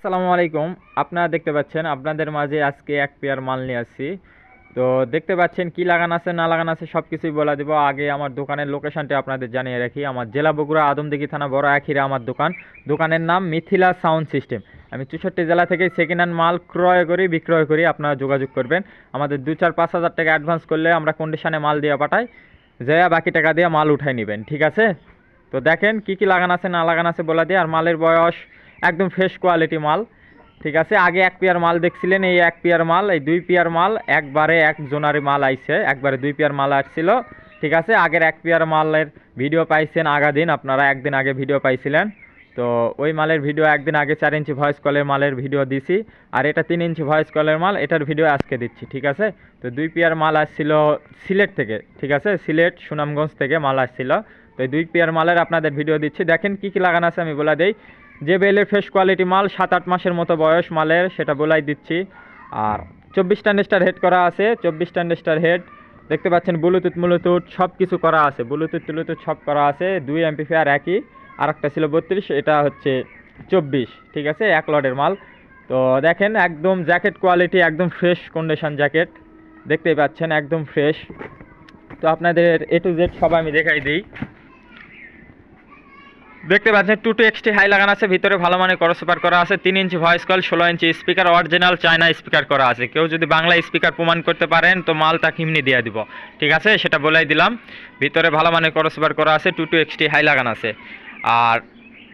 আসসালামু আলাইকুম। আপনারা দেখতে পাচ্ছেন, আপনাদের মাঝে আজকে এক পেয়ার মাল নিয়ে আসছি। তো দেখতে পাচ্ছেন কি লাগানো আছে, না লাগানো আছে সব কিছুই বলে দেবো। আগে আমার দোকানের লোকেশনটি আপনাদের জানিয়ে রাখি। আমার জেলা বগুড়া আদমদিঘি থানা বড় আখিরা আমার দোকান। দোকানের নাম মিথিলা সাউন্ড সিস্টেম। আমি চৌষট্টি জেলা থেকে সেকেন্ড হ্যান্ড মাল ক্রয় করি, বিক্রয় করি, আপনারা যোগাযোগ করবেন। আমাদের দু চার পাঁচ হাজার টাকা অ্যাডভান্স করলে আমরা কন্ডিশনে মাল দিয়ে পাঠাই। যেয়া বাকি টাকা দিয়ে মাল উঠাই নেবেন, ঠিক আছে? তো দেখেন কি কি লাগানো আছে, না লাগানো আছে বলে দিয়ে আর মালের বয়স একদম ফ্রেশ কোয়ালিটি মাল, ঠিক আছে? আগে এক পেয়ার মাল দেখছিলেন, এই এক পেয়ার মাল, এই দুই পেয়ার মাল, একবারে এক জোনারি মাল আইছে, একবারে দুই পেয়ার মাল আসছিল, ঠিক আছে? আগের এক পেয়ার মালের ভিডিও পাইছেন আগা দিন আপনারা একদিন আগে ভিডিও পাইছিলেন। তো ওই মালের ভিডিও একদিন আগে চার ইঞ্চি ভয়েস কলের মালের ভিডিও দিছি, আর এটা তিন ইঞ্চি ভয়েস কলের মাল, এটার ভিডিও আজকে দিচ্ছি, ঠিক আছে? তো দুই পেয়ার মাল আসছিল সিলেট থেকে, ঠিক আছে? সিলেট, সুনামগঞ্জ থেকে মাল আসছিল। তো দুই পেয়ার মালের আপনাদের ভিডিও দিচ্ছি। দেখেন কি কি লাগানো আছে, আমি বলে দেই। যে বেলের ফ্রেশ কোয়ালিটি মাল সাত আট মাসের মতো বয়স মালের, সেটা বলাই দিচ্ছি। আর চব্বিশটা নেস্টার হেড করা আছে, চব্বিশটা নেস্টার হেড দেখতে পাচ্ছেন ব্লুটুথ ব্লুটুথ সব কিছু করা আছে। ব্লুটুথ টুলুটুথ সব করা আছে, দুই এমপি ফেয়ার একই। আর একটা ছিল বত্রিশ, এটা হচ্ছে চব্বিশ, ঠিক আছে? এক লটের মাল। তো দেখেন, একদম জ্যাকেট কোয়ালিটি একদম ফ্রেশ কন্ডিশন জ্যাকেট দেখতেই পাচ্ছেন, একদম ফ্রেশ তো আপনাদের এ টু জেড সব আমি দেখাই দিই। দেখতে পাচ্ছেন টু টু এক্সটি হাই লাগানো আছে, ভিতরে ভালো মানের করসপার করা আছে, তিন ইঞ্চি ভয়েস কল ষোলো inch speaker original China speaker করা আছে। কেউ যদি বাংলা স্পিকার প্রমাণ করতে পারেন, তো মাল তা কিমনি দিয়ে দিব। ঠিক আছে? সেটা বলেই দিলাম। ভিতরে ভালো মানের করসপার করা আছে টু টু এক্সটি হাই লাগানো আছে। আর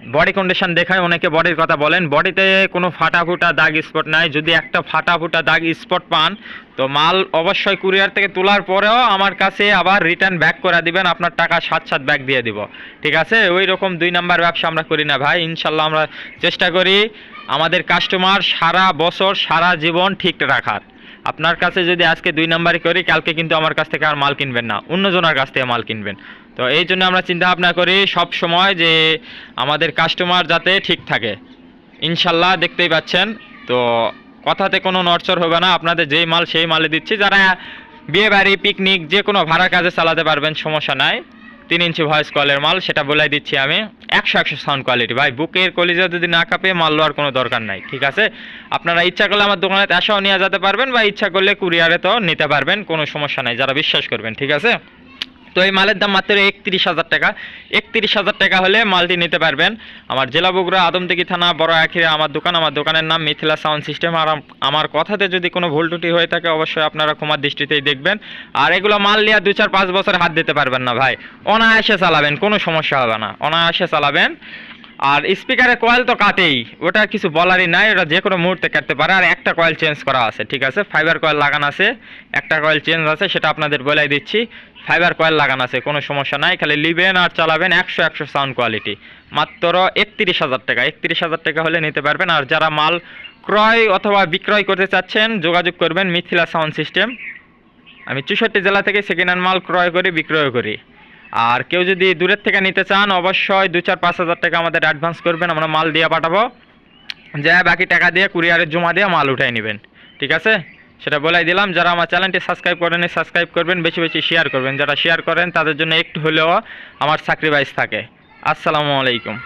বডি কন্ডিশন দেখায়, অনেকে বডির কথা বলেন। বডিতে কোনো ফাটা ফুটা দাগ স্পট নাই। যদি একটা ফাটা ফুটা দাগ স্পট পান, তো মাল অবশ্যই কুরিয়ার থেকে তোলার পরেও আমার কাছে আবার রিটার্ন ব্যাক করে দিবেন। আপনার টাকা সাত সাত ব্যাক দিয়ে দিব। ঠিক আছে? ওই রকম দুই নাম্বার ব্যবসা আমরা করি না ভাই। ইনশাল্লাহ আমরা চেষ্টা করি আমাদের কাস্টমার সারা বছর, সারা জীবন ঠিক রাখার। আপনার কাছে যদি আজকে দুই নাম্বারই করি, কালকে কিন্তু আমার কাছ থেকে আর মাল কিনবেন না। অন্যজনের কাছ থেকে মাল কিনবেন। তো এই জন্য আমরা চিন্তা ভাবনা করি সব সময় যে আমাদের কাস্টমার যাতে ঠিক থাকে। ইনশাল্লাহ দেখতেই পাচ্ছেন। তো কথাতে কোনো নড়চড় হবে না। আপনাদের যেই মাল সেই মালে দিচ্ছি। যারা বিয়ে বাড়ি পিকনিক যে কোনো ভাড়া কাজে চালাতে পারবেন, সমস্যা নাই। তিন ইঞ্চি ভয়েস কলের মাল, সেটা বলে দিচ্ছি আমি। একশো একশো সাউন্ড কোয়ালিটি ভাই, বুকের কলিজা যদি না কাঁপে, মাল লওয়ার কোনো দরকার নাই, ঠিক আছে? আপনারা ইচ্ছা করলে আমার দোকানে এসেও নিয়ে যেতে পারবেন, বা ইচ্ছা করলে কুরিয়ারে তো নিতে পারবেন, কোনো সমস্যা নাই, যারা বিশ্বাস করবেন, ঠিক আছে? তো এই মালের দাম মাত্র একত্রিশ হাজার টাকা। একত্রিশ হাজার টাকা হলে মালটি নিতে পারবেন। আমার জেলা বগুড়া আদমদিঘি থানা, বড় আখিরে আমার দোকান। আমার দোকানের নাম মিথিলা সাউন্ড সিস্টেম। আর আমার কথাতে যদি কোনো ভুল ত্রুটি হয়ে থাকে, অবশ্যই আপনারা ক্ষমার দৃষ্টিতেই দেখবেন। আর এগুলো মাল নিয়ে দু চার পাঁচ বছর হাত দিতে পারবেন না ভাই। অনায়াসে চালাবেন, কোনো সমস্যা হবে না। অনায়াসে চালাবেন। আর স্পিকারের কয়েল তো কাটেই। ওটা কিছু বলারই নাই, ওটা যে কোনো মুহূর্তে কাটতে পারে। আর একটা কয়েল চেঞ্জ করা আছে, ঠিক আছে? ফাইবার কয়েল লাগানো আছে, একটা কয়েল চেঞ্জ আছে, সেটা আপনাদের বলাই দিচ্ছি। ফাইবার কয়েল লাগানো আছে, কোনো সমস্যা নাই, খালি লিবেন আর চালাবেন একশো একশো সাউন্ড কোয়ালিটি মাত্র একত্রিশ হাজার টাকা, একত্রিশ হাজার টাকা হলে নিতে পারবেন। আর যারা মাল ক্রয় অথবা বিক্রয় করতে চাচ্ছেন, যোগাযোগ করবেন মিথিলা সাউন্ড সিস্টেম আমি চৌষট্টি জেলা থেকে সেকেন্ড হ্যান্ড মাল ক্রয় করি বিক্রয় করি। আর কেউ যদি দূরের থেকে নিতে চান, অবশ্যই দু চার পাঁচ হাজার টাকা আমাদের অ্যাডভান্স করবেন, আমরা মাল দিয়ে পাঠাবো। যা বাকি টাকা দিয়ে কুরিয়ারের জমা দিয়ে মাল উঠাই নেবেন। ঠিক আছে? সেটা বলাই দিলাম। যারা আমার চ্যানেলটি সাবস্ক্রাইব করেন সাবস্ক্রাইব করবেন, বেশি বেশি শেয়ার করবেন। যারা শেয়ার করেন, তাদের জন্য একটু হলেও আমার সাক্রিফাইস থাকে। আসসালামু আলাইকুম।